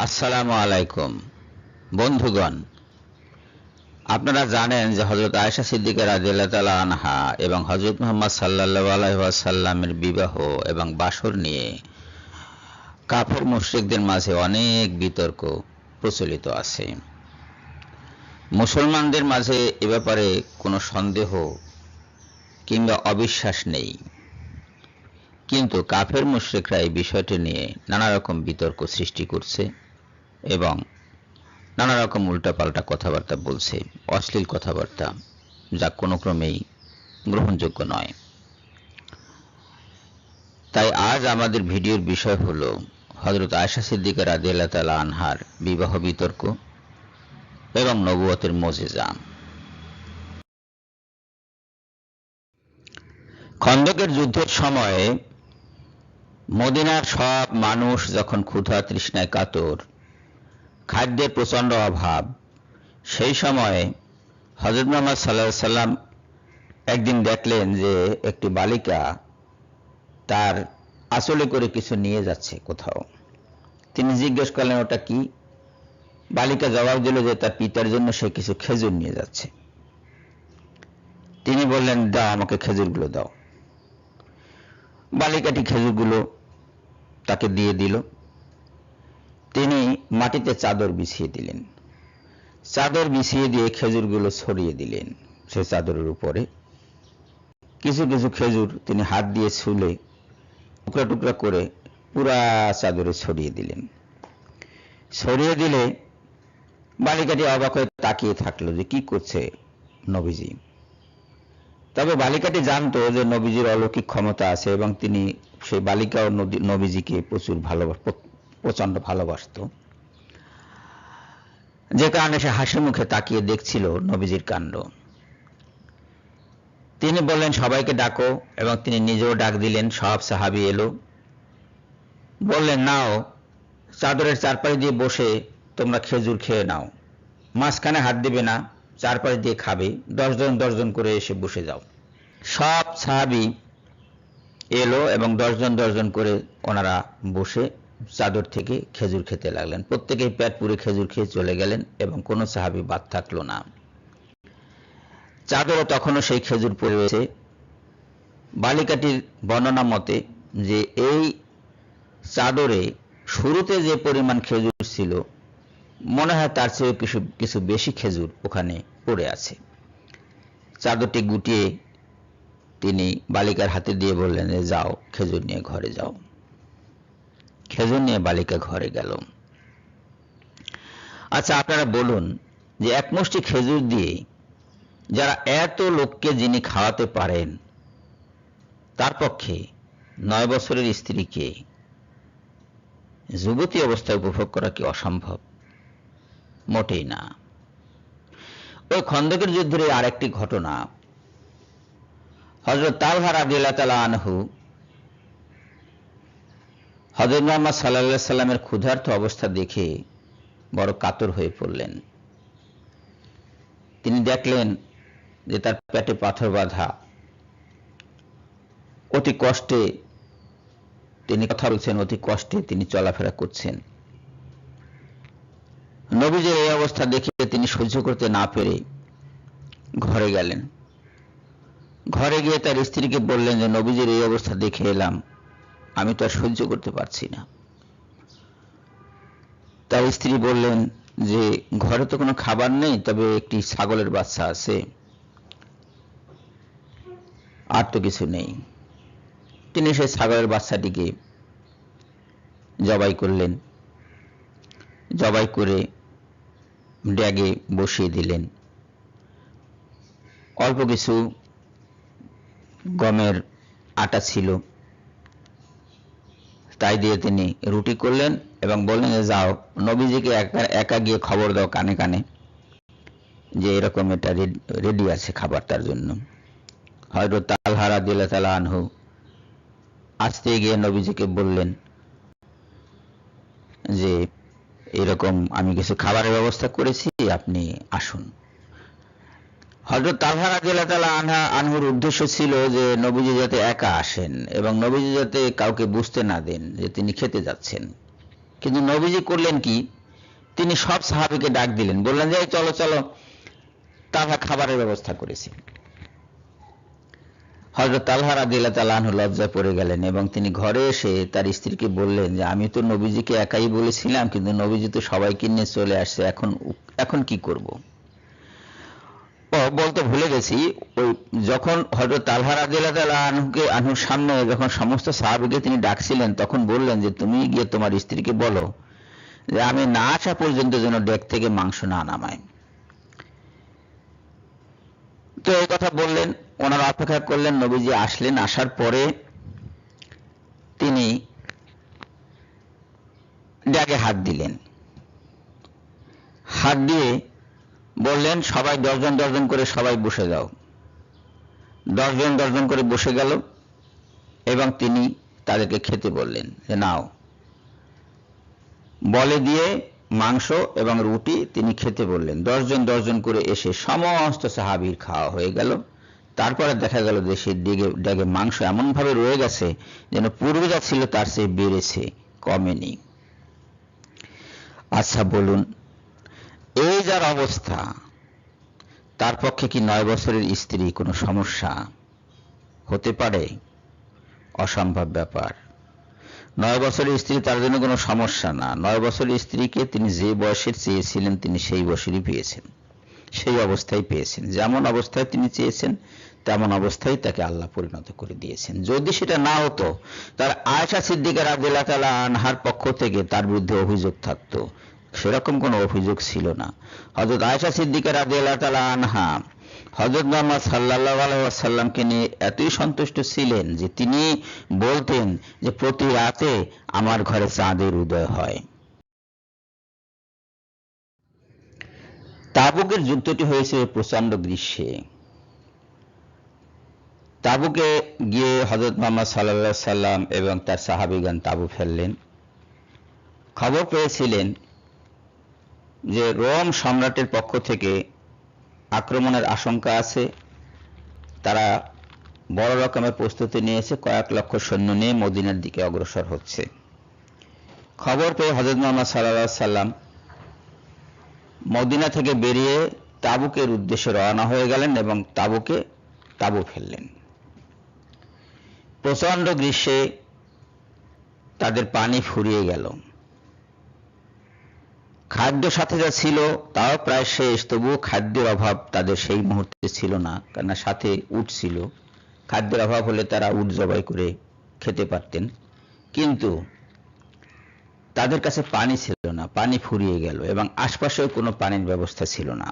আসসালামু আলাইকুম। বন্ধুগণ, আপনারা জানেন যে হজরত আয়েশা সিদ্দিকা তাআলা আনহা এবং হজরত মোহাম্মদ সাল্লাল্লাহু আলাইহি ওয়াসাল্লামের বিবাহ এবং বাসর নিয়ে কাফের মুশরিকদের মাঝে অনেক বিতর্ক প্রচলিত আছে। মুসলমানদের মাঝে এ ব্যাপারে কোনো সন্দেহ কিংবা অবিশ্বাস নেই। কিন্তু কাফের মুশরিকরা এই বিষয়টি নিয়ে নানা রকম বিতর্ক সৃষ্টি করছে। এবং নানা রকম উল্টাপাল্টা কথাবার্তা বলছে, অশ্লীল কথাবার্তা, যা কোনো ক্রমেই গ্রহণযোগ্য নয়। তাই আজ আমাদের ভিডিওর বিষয় হল হজরত আয়সা সিদ্দিকা রাদিয়াল্লাহ তাআলা আনহার বিবাহ বিতর্ক এবং নবুয়তের মজেজা। খন্দকের যুদ্ধের সময়ে মদিনার সব মানুষ যখন ক্ষুধা তৃষ্ণায় কাতর খাদ্যের প্রচণ্ড অভাব। সেই সময়ে হজরত মোহাম্মদ সাল্লাহ সাল্লাম একদিন দেখলেন যে একটি বালিকা তার আসলে করে কিছু নিয়ে যাচ্ছে কোথাও। তিনি জিজ্ঞেস করলেন, ওটা কি? বালিকা জবাব দিল যে তার পিতার জন্য সে কিছু খেজুর নিয়ে যাচ্ছে। তিনি বললেন, দাও, আমাকে খেজুরগুলো দাও। বালিকাটি খেজুরগুলো তাকে দিয়ে দিল। তিনি মাটিতে চাদর বিছিয়ে দিলেন। চাদর বিছিয়ে দিয়ে খেজুরগুলো ছড়িয়ে দিলেন সে চাদরের উপরে। কিছু কিছু খেজুর তিনি হাত দিয়ে ছুলে টুকরা টুকরা করে পুরা চাদরে ছড়িয়ে দিলেন। ছড়িয়ে দিলে বালিকাটি অবাক হয়ে তাকিয়ে থাকল যে কি করছে নবীজি। তবে বালিকাটি জানতো যে নবীজির অলৌকিক ক্ষমতা আছে এবং তিনি সেই বালিকা ও নবীজিকে প্রচুর ভালোবাস প্রচণ্ড ভালোবাসত। যে কারণে সে হাসি মুখে তাকিয়ে দেখছিল নবীজির কাণ্ড। তিনি বললেন, সবাইকে ডাকো। এবং তিনি নিজেও ডাক দিলেন। সব সাহাবি এলো। বললেন, নাও, চাদরের চারপাশ দিয়ে বসে তোমরা খেজুর খেয়ে নাও। মাঝখানে হাত দিবে না, চারপাশ দিয়ে খাবে। দশজন দশজন করে এসে বসে যাও। সব সাহাবি এলো এবং দশজন দশজন করে ওনারা বসে চাদর থেকে খেজুর খেতে লাগলেন। প্রত্যেকেই পেট পুরে খেজুর খেয়ে চলে গেলেন এবং কোনো সাহাবি বাদ থাকল না। চাদরও তখনও সেই খেজুর পড়ে রয়েছে। বালিকাটির বর্ণনা মতে যে এই চাদরে শুরুতে যে পরিমাণ খেজুর ছিল, মনে হয় তার চেয়ে কিছু কিছু বেশি খেজুর ওখানে পড়ে আছে। চাদরটি গুটিয়ে তিনি বালিকার হাতে দিয়ে বললেন যে, যাও, খেজুর নিয়ে ঘরে যাও। খেজুর নিয়ে বালিকা ঘরে গেল। আচ্ছা আপনারা বলুন যে এক মুষ্টি খেজুর দিয়ে যারা এত লোককে যিনি খাওয়াতে পারেন, তার পক্ষে নয় বছরের স্ত্রীকে যুবতী অবস্থায় উপভোগ করা কি অসম্ভব? মোটেই না। ওই খন্দকের যুদ্ধের আরেকটি ঘটনা হজরত তালহা রাদিল্লা তালা আনহু হজরত মোহাম্মদ সাল্লা সাল্লামের ক্ষুধার্থ অবস্থা দেখে বড় কাতর হয়ে পড়লেন। তিনি দেখলেন যে তার পেটে পাথর বাঁধা। অতি কষ্টে তিনি কথা বলছেন, অতি কষ্টে তিনি চলাফেরা করছেন। নবীজের এই অবস্থা দেখে তিনি সহ্য করতে না পেরে ঘরে গেলেন। ঘরে গিয়ে তার স্ত্রীকে বললেন যে, নবীজের এই অবস্থা দেখে এলাম। আমি তো আর সহ্য করতে পারছি না। তার স্ত্রী বললেন যে, ঘরে তো কোনো খাবার নেই, তবে একটি ছাগলের বাচ্চা আছে। আর তো কিছু নেই। তিনি সেই ছাগলের বাচ্চাটিকে জবাই করলেন। জবাই করে ড্যাগে বসিয়ে দিলেন। অল্প কিছু গমের আটা ছিল। তাই দিয়ে তিনি রুটি করলেন এবং বললেন যে যাও, নবীজিকে একা একা গিয়ে খবর দাও কানে কানে যে এরকম এটা রেডি আছে খাবার তার জন্য। হয়তো তালহারা দিল্লা তালা আনহু আসতে গিয়ে নবীজিকে বললেন যে, এরকম আমি কিছু খাবারের ব্যবস্থা করেছি, আপনি আসুন। হজরত তালহারা দিল্লা তালা আনহা, আনহুর উদ্দেশ্য ছিল যে নবীজি যাতে একা আসেন এবং নবীজি যাতে কাউকে বুঝতে না দেন যে তিনি খেতে যাচ্ছেন। কিন্তু নবীজি করলেন কি? তিনি সব সাহাবিকে ডাক দিলেন, বললেন যে চলো চলো। তারা খাবারের ব্যবস্থা করেছি। হজরত আল্লাহ রাদিল্লা তালাহ লজ্জায় পড়ে গেলেন এবং তিনি ঘরে এসে তার স্ত্রীকে বললেন যে, আমি তো নবীজিকে একাই বলেছিলাম, কিন্তু নবীজি তো সবাইকে নিয়ে চলে আসছে, এখন এখন কি করব? বলতে ভুলে গেছি, ওই যখন হজরত আল্লাহ রাদিল্লা তালাহ আনহুকে, আনহুর সামনে যখন সমস্ত সাহাবিকে তিনি ডাকছিলেন, তখন বললেন যে, তুমি গিয়ে তোমার স্ত্রীকে বলো যে, আমি না আসা পর্যন্ত যেন ডেক থেকে মাংস না নামায়। তো এই কথা বললেন, ওনারা অপেক্ষা করলেন, নবীজি আসলেন, আসার পরে তিনি ড্যাগে হাত দিলেন। হাত দিয়ে বললেন, সবাই দশজন দশজন করে সবাই বসে যাও। দশজন দশজন করে বসে গেল এবং তিনি তাদেরকে খেতে বললেন যে, নাও। বলে দিয়ে মাংস এবং রুটি তিনি খেতে বললেন। দশজন দশজন করে এসে সমস্ত সাহাবির খাওয়া হয়ে গেল। তারপরে দেখা গেল যে ডেগে ডেগে মাংস এমনভাবে রয়ে গেছে যেন পূর্বে যা ছিল তার সে বেড়েছে, কমেনি। আচ্ছা বলুন এই যার অবস্থা, তার পক্ষে কি নয় বছরের স্ত্রী কোনো সমস্যা? হতে পারে, অসম্ভব ব্যাপার। নয় বছরের স্ত্রী তার জন্য কোনো সমস্যা না। নয় বছরের স্ত্রীকে তিনি যে বয়সের চেয়েছিলেন, তিনি সেই বয়সেরই পেয়েছেন। সেই অবস্থায় পেয়েছেন। যেমন অবস্থায় তিনি চেয়েছেন, তেমন অবস্থায় তাকে আল্লাহ পরিণত করে দিয়েছেন। যদি সেটা না হতো, তার আয়সা সিদ্দিকার আদিল্লা তালা আনহার পক্ষ থেকে তার বিরুদ্ধে অভিযোগ থাকতো সেরকম কোনো অভিযোগ ছিল না। হজরত আয়সা সিদ্দিকার আদিল্লা তালা আনহা হজরত মোহাম্মদ সাল্লাহ নিয়ে এতই সন্তুষ্ট ছিলেন যে তিনি বলতেন যে প্রতি রাতে আমার ঘরে চাঁদের উদয় হয়। তাবুকের যুদ্ধটি হয়েছে প্রচণ্ড গ্রীষ্মে। তাবুকে গিয়ে হজরত মোহাম্মদ সাল্লা সাল্লাম এবং তার সাহাবিগান তাবু ফেললেন। খবর পেয়েছিলেন যে রোম সম্রাটের পক্ষ থেকে আক্রমণের আশঙ্কা আছে। তারা বড় রকমের প্রস্তুতি নিয়েছে, কয়েক লক্ষ সৈন্য নিয়ে মদিনার দিকে অগ্রসর হচ্ছে। খবর পেয়ে হজরত মোহাম্মদ সাল্লা সাল্লাম মদিনা থেকে বেরিয়ে তাবুকের উদ্দেশ্যে রওনা হয়ে গেলেন এবং তাবুকে তাবু ফেললেন। প্রচণ্ড গ্রীষ্মে তাদের পানি ফুরিয়ে গেল। খাদ্য সাথে যা ছিল, তাও প্রায় শেষ। তবুও খাদ্যের অভাব তাদের সেই মুহূর্তে ছিল না, কেননা সাথে উট ছিল। খাদ্যের অভাব হলে তারা উট জবাই করে খেতে পারতেন। কিন্তু তাদের কাছে পানি ছিল না, পানি ফুরিয়ে গেল এবং আশপাশেও কোনো পানির ব্যবস্থা ছিল না।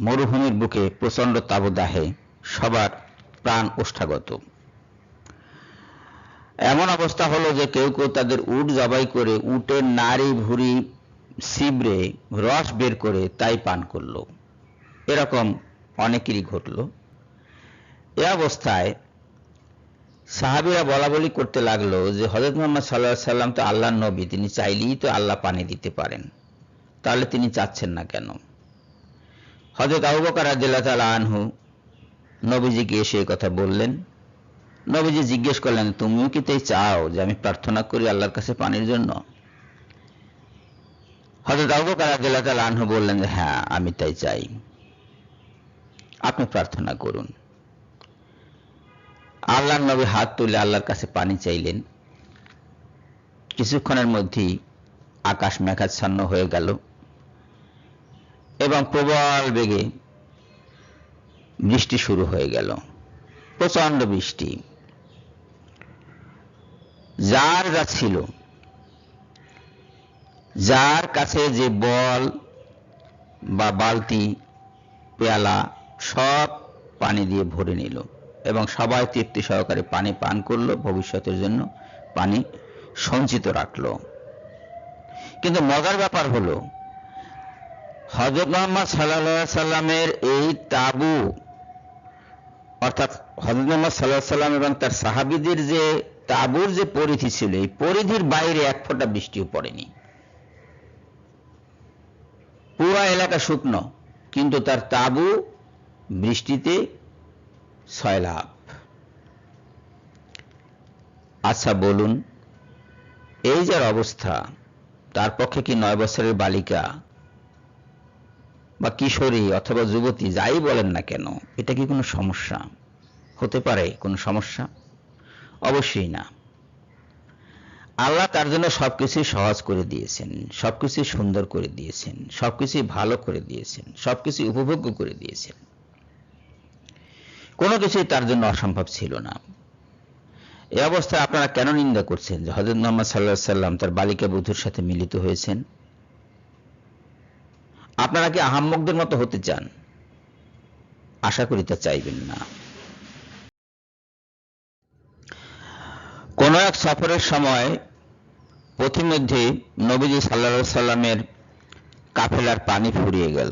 মরুভূমির বুকে প্রচণ্ড তাবদাহে সবার প্রাণ ওষ্ঠাগত। এমন অবস্থা হলো যে কেউ কেউ তাদের উট জবাই করে উটের নারী ভুড়ি সিবড়ে রস বের করে তাই পান করল। এরকম অনেকেরই ঘটল। এ অবস্থায় সাহাবিরা বলা বলি করতে লাগল যে হজরত মোহাম্মদ সাল্লাহ সাল্লাম তো আল্লাহ নবী, তিনি চাইলেই তো আল্লাহ পানি দিতে পারেন। তাহলে তিনি চাচ্ছেন না কেন? হজরত আবু বকর রাদিল্লাহ তালা আনহু নবীজিকে এসে কথা বললেন। নবীজি জিজ্ঞেস করলেন, তুমিও কি তাই চাও যে আমি প্রার্থনা করি আল্লাহর কাছে পানির জন্য? হজরত আবু বকর রাদিল্লাহ আনহু বললেন যে হ্যাঁ আমি তাই চাই। আপনি প্রার্থনা করুন। আল্লাহর নবী হাত তুলে আল্লাহর কাছে পানি চাইলেন। কিছুক্ষণের মধ্যেই আকাশ মেঘাচ্ছন্ন হয়ে গেল এবং প্রবল বেগে বৃষ্টি শুরু হয়ে গেল প্রচণ্ড বৃষ্টি। যার যা ছিল যার কাছে যে বল বা বালতি, পেয়ালা সব পানি দিয়ে ভরে নিল এবং সবাই তৃপ্তি সহকারে পানি পান করল, ভবিষ্যতের জন্য পানি সঞ্চিত রাখল। কিন্তু মজার ব্যাপার হলো হজরত মোহাম্মদ সাল্লা সাল্লামের এই তাবু, অর্থাৎ হজরত মোহাম্মদ সাল্লাহ সাল্লাম এবং তার সাহাবিদের যে তাবুর যে পরিধি ছিল, এই পরিধির বাইরে এক ফোঁটা বৃষ্টিও পড়েনি। পুরা এলাকা শুকনো, কিন্তু তার তাবু বৃষ্টিতে সয়লাভ। আচ্ছা বলুন, এই যার অবস্থা, তার পক্ষে কি নয় বছরের বালিকা বা কিশোরী অথবা যুবতী, যাই বলেন না কেন, এটা কি কোনো সমস্যা? হতে পারে কোনো সমস্যা? অবশ্যই না। আল্লাহ তার জন্য সবকিছুই সহজ করে দিয়েছেন, সবকিছুই সুন্দর করে দিয়েছেন, সবকিছুই ভালো করে দিয়েছেন, সবকিছুই উপভোগ্য করে দিয়েছেন। কোনো কিছুই তার জন্য অসম্ভব ছিল না। এ অবস্থায় আপনারা কেন নিন্দা করছেন যে হজরত মোহাম্মদ সাল্লাহ সাল্লাম তার বালিকা বধুর সাথে মিলিত হয়েছেন? আপনারা কি আহাম্মকদের মতো হতে চান? আশা করি তা চাইবেন না। কোন এক সফরের সময় পথিমধ্যে নবীজি সাল্লা সাল্লামের কাফেলার পানি ফুরিয়ে গেল।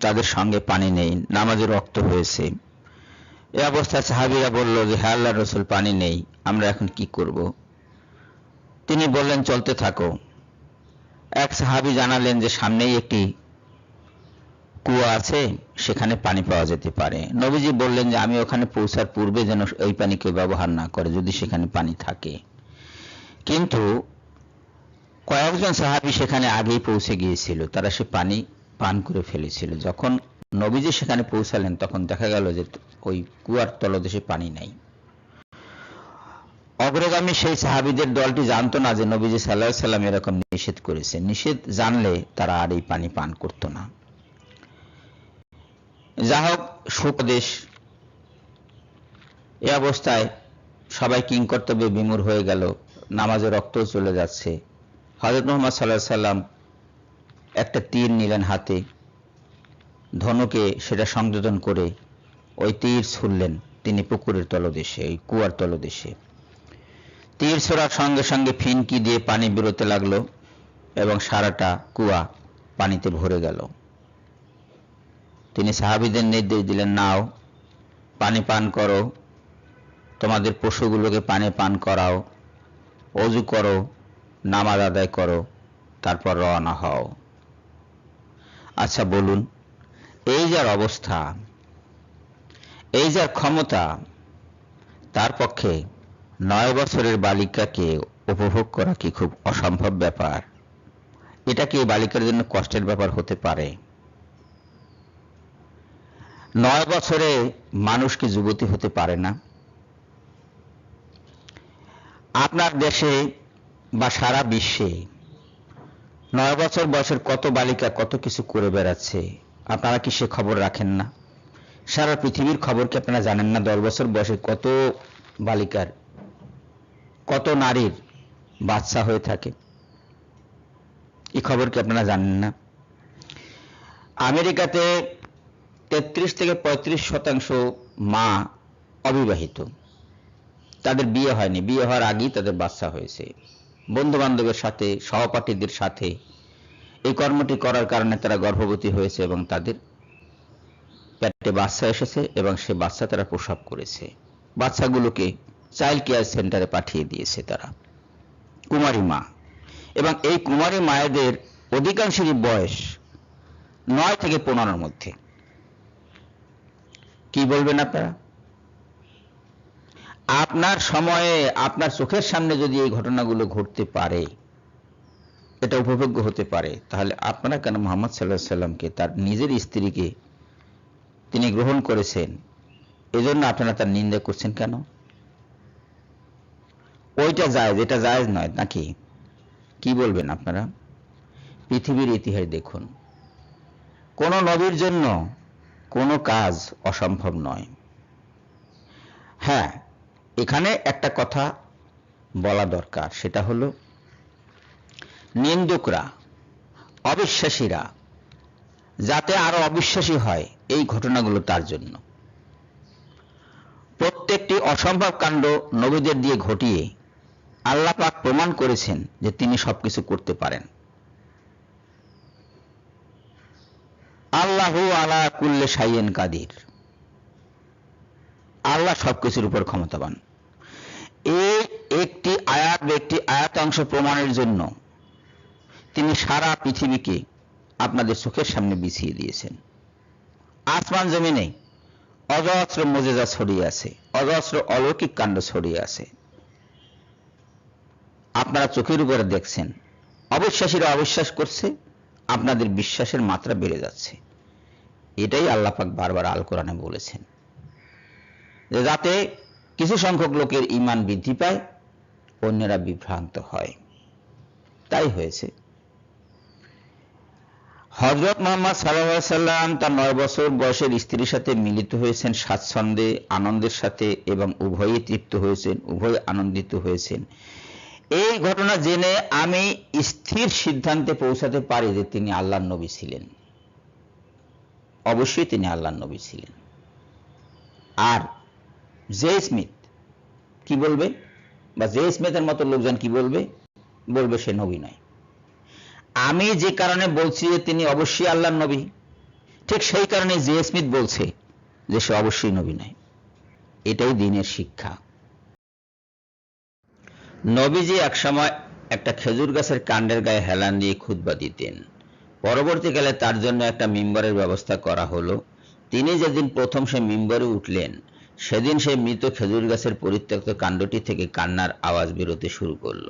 তাদের সঙ্গে পানি নেই, নামাজে রক্ত হয়েছে। এ অবস্থায় সাহাবিরা বলল যে হ্যাঁ আল্লাহ রসুল, পানি নেই, আমরা এখন কি করব? তিনি বললেন, চলতে থাকো। এক সাহাবি জানালেন যে, সামনেই একটি কুয়া আছে, সেখানে পানি পাওয়া যেতে পারে। নবীজি বললেন যে, আমি ওখানে পৌঁছার পূর্বে যেন ওই পানি কেউ ব্যবহার না করে, যদি সেখানে পানি থাকে। কিন্তু কয়েকজন সাহাবি সেখানে আগেই পৌঁছে গিয়েছিল। তারা সে পানি পান করে ফেলেছিল। যখন নবীজি সেখানে পৌঁছালেন, তখন দেখা গেল যে ওই কুয়ার তলদেশে পানি নাই। অগ্রগামী সেই সাহাবিদের দলটি জানতো না যে নবীজি সাল্লাহ সাল্লাম এরকম নিষেধ করেছে। নিষেধ জানলে তারা আর এই পানি পান করতো না। যা হোক সুপদেশ এ অবস্থায় সবাই কিংকর্তব্যে বিমূর হয়ে গেল। নামাজে রক্ত চলে যাচ্ছে। হজরত মোহাম্মদ সাল্লাহ সাল্লাম একটা তীর নিলেন হাতে। ধনুকে সেটা সংযোজন করে ওই তীর ছুড়লেন। তিনি পুকুরের তলদেশে, ওই কুয়ার তলদেশে। তীর ছোড়ার সঙ্গে সঙ্গে ফিনকি দিয়ে পানি বেরোতে লাগল এবং সারাটা কুয়া পানিতে ভরে গেল। তিনি সাহাবিদের নির্দেশ দিলেন, নাও, পানি পান করো। তোমাদের পশুগুলোকে পানি পান করাও। অজু করো। নামাজ আদায় করো, তারপর রওনা হও। আচ্ছা বলুন, এই যার অবস্থা, এই যার ক্ষমতা, তার পক্ষে নয় বছরের বালিকাকে উপভোগ করা কি খুব অসম্ভব ব্যাপার? এটা কি বালিকার জন্য কষ্টের ব্যাপার হতে পারে? নয় বছরে মানুষ কি যুবতী হতে পারে না? আপনার দেশে বা সারা বিশ্বে। নয় বছর বয়সের কত বালিকা কত কিছু করে বেড়াচ্ছে, আপনারা কি সে খবর রাখেন না? সারা পৃথিবীর খবর কি আপনারা জানেন না দশ বছর বয়সে কত বালিকার, কত নারীর বাচ্চা হয়ে থাকে? এই খবর কি আপনারা জানেন না? আমেরিকাতে তেত্রিশ থেকে পঁয়ত্রিশ শতাংশ মা অবিবাহিত। তাদের বিয়ে হয়নি। বিয়ে হওয়ার আগেই তাদের বাচ্চা হয়েছে। বন্ধু বান্ধবের সাথে, সহপাঠীদের সাথে এই কর্মটি করার কারণে তারা গর্ভবতী হয়েছে এবং তাদের পেটে বাচ্চা এসেছে এবং সে বাচ্চা তারা প্রসব করেছে। বাচ্চাগুলোকে চাইল্ড কেয়ার সেন্টারে পাঠিয়ে দিয়েছে তারা। কুমারী মা। এবং এই কুমারী মায়েদের অধিকাংশেরই বয়স নয় থেকে পনেরোর মধ্যে। কি বলবেন আপনারা? আপনার সময়ে আপনার চোখের সামনে যদি এই ঘটনাগুলো ঘটতে পারে, এটা উপভোগ্য হতে পারে, তাহলে আপনারা কেন মোহাম্মদ সাল্লাহ সাল্লামকে, তার নিজের স্ত্রীকে তিনি গ্রহণ করেছেন, এজন্য আপনারা তার নিন্দা করছেন কেন? ওইটা জায়েজ, এটা জায়েজ নয় নাকি? কি বলবেন আপনারা? পৃথিবীর ইতিহাস দেখুন, কোন নবীর জন্য কোনো কাজ অসম্ভব নয়। হ্যাঁ এখানে একটা কথা বলা দরকার, সেটা হলো নিন্দুকরা, অবিশ্বাসীরা, যাতে আরও অবিশ্বাসী হয় এই ঘটনাগুলো তার জন্য। প্রত্যেকটি অসম্ভব কাণ্ড নবীদের দিয়ে ঘটিয়ে আল্লাহ পাক প্রমাণ করেছেন যে তিনি সবকিছু করতে পারেন। আল্লাহু আলা কুল্লে সাইয়েন কাদির। আল্লাহ সবকিছুর উপর ক্ষমতাবান। এই একটি আয়াত একটি আয়াতাংশ প্রমাণের জন্য তিনি সারা পৃথিবীকে আপনাদের চোখের সামনে বিছিয়ে দিয়েছেন। আসমান জমিনে অজস্র মজেজা ছড়িয়ে আছে, অজস্র অলৌকিক কাণ্ড ছড়িয়ে আছে। আপনারা চোখের উপরে দেখছেন, অবিশ্বাসীরা অবিশ্বাস করছে, আপনাদের বিশ্বাসের মাত্রা বেড়ে যাচ্ছে। এটাই আল্লাহ পাক বারবার আল কোরআনে বলেছেন। যে যাতে কিছু সংখ্যক লোকের ইমান বৃদ্ধি পায়, অন্যরা বিভ্রান্ত হয়। তাই হয়েছে। হজরত মোহাম্মদ সাল্লাম তার নয় বছর বয়সের স্ত্রীর সাথে মিলিত হয়েছেন, স্বাচ্ছন্দ্যে, আনন্দের সাথে এবং উভয়ে তৃপ্ত হয়েছেন, উভয় আনন্দিত হয়েছেন। এই ঘটনা জেনে আমি স্থির সিদ্ধান্তে পৌঁছাতে পারি যে তিনি আল্লাহ নবী ছিলেন। অবশ্যই তিনি আল্লাহ নবী ছিলেন। আর জে স্মিথ, কি বলবে? বা জে স্মিথের মতো লোকজন কি বলবে? বলবে সে নবী নয়। আমি যে কারণে বলছি যে তিনি অবশ্যই আল্লাহর নবী, ঠিক সেই কারণে জে স্মিথ বলছে যে সে অবশ্যই নবী নয়। এটাই দিনের শিক্ষা। নবীজি একসময় একটা খেজুর গাছের কাণ্ডের গায়ে হেলান দিয়ে খুতবা দিতেন। পরবর্তীকালে তার জন্য একটা মিম্বরের ব্যবস্থা করা হলো। তিনি যেদিন প্রথম সে মিম্বরে উঠলেন সেদিন সে মৃত খেজুর গাছের পরিত্যক্ত কাণ্ডটি থেকে কান্নার আওয়াজ বেরোতে শুরু করল।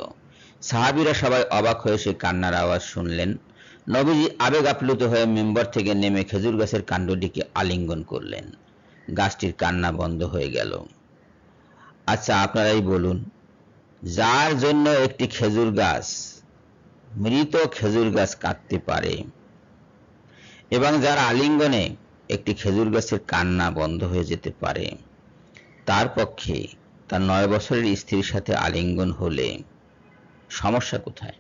সাহাবিরা সবাই অবাক হয়ে সে কান্নার আওয়াজ শুনলেন। নবীজি আবেগ আপ্লুত হয়ে মেম্বার থেকে নেমে খেজুর গাছের কাণ্ডটিকে আলিঙ্গন করলেন। গাছটির কান্না বন্ধ হয়ে গেল। আচ্ছা আপনারাই বলুন, যার জন্য একটি খেজুর গাছ, মৃত খেজুর গাছ কাটতে পারে এবং যার আলিঙ্গনে একটি খেজুর গাছের কান্না বন্ধ হয়ে যেতে পারে? তার পক্ষে তার নয় বছরের স্ত্রীর সাথে আলিঙ্গন হলে সমস্যা কোথায়?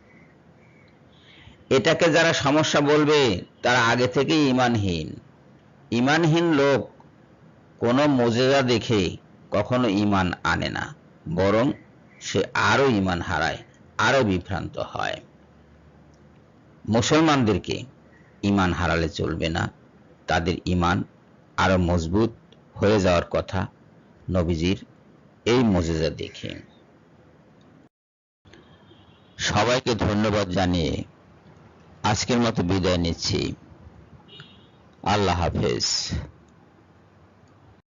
এটাকে যারা সমস্যা বলবে, তারা আগে থেকেই ইমানহীন। ইমানহীন লোক কোনো মজেজা দেখে কখনো ইমান আনে না, বরং সে আরও ইমান হারায় আরও বিভ্রান্ত হয়। মুসলমানদেরকে ইমান হারালে চলবে না। তাদের ইমান আরও মজবুত হয়ে যাওয়ার কথা নবীজির এই মজেজা দেখে। সবাইকে ধন্যবাদ জানিয়ে আজকের মতো বিদায় নিচ্ছি। আল্লাহ হাফেজ।